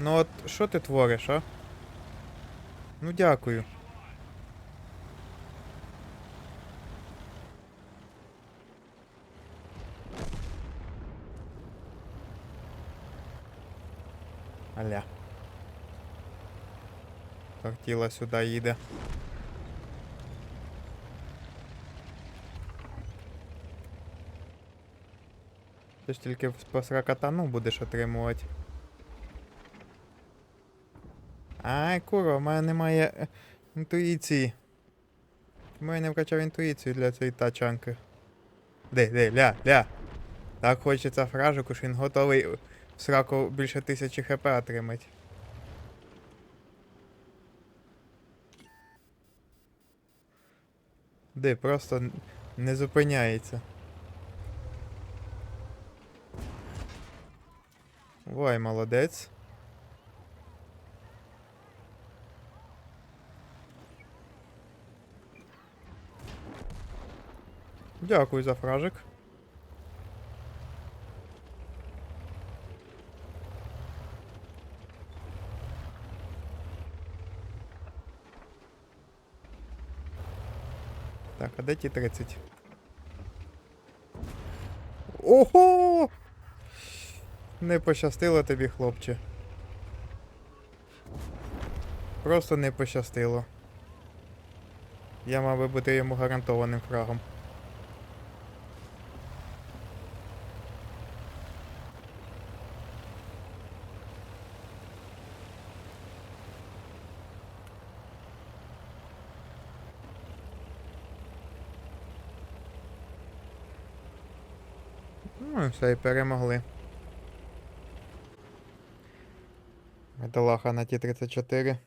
Ну от що ти твориш, а? Ну дякую. Аля. Тортіла сюди їде. Ти ж тільки по сракатану будеш отримувати. Ай, курва, в мене немає е, інтуїції. Чому я не вкачав інтуїцію для цієї тачанки? Де, де, ля, ля. Так хочеться фражику, що він готовий в сраку більше тисячі хп отримати. Де, просто не зупиняється. Ой, молодець. Дякую за фражик. Так, а де ті 30? Ого! Не пощастило тобі, хлопче. Просто не пощастило. Я мав би бути йому гарантованим фрагом. Ну все, і перемогли. Металаха на ті 34.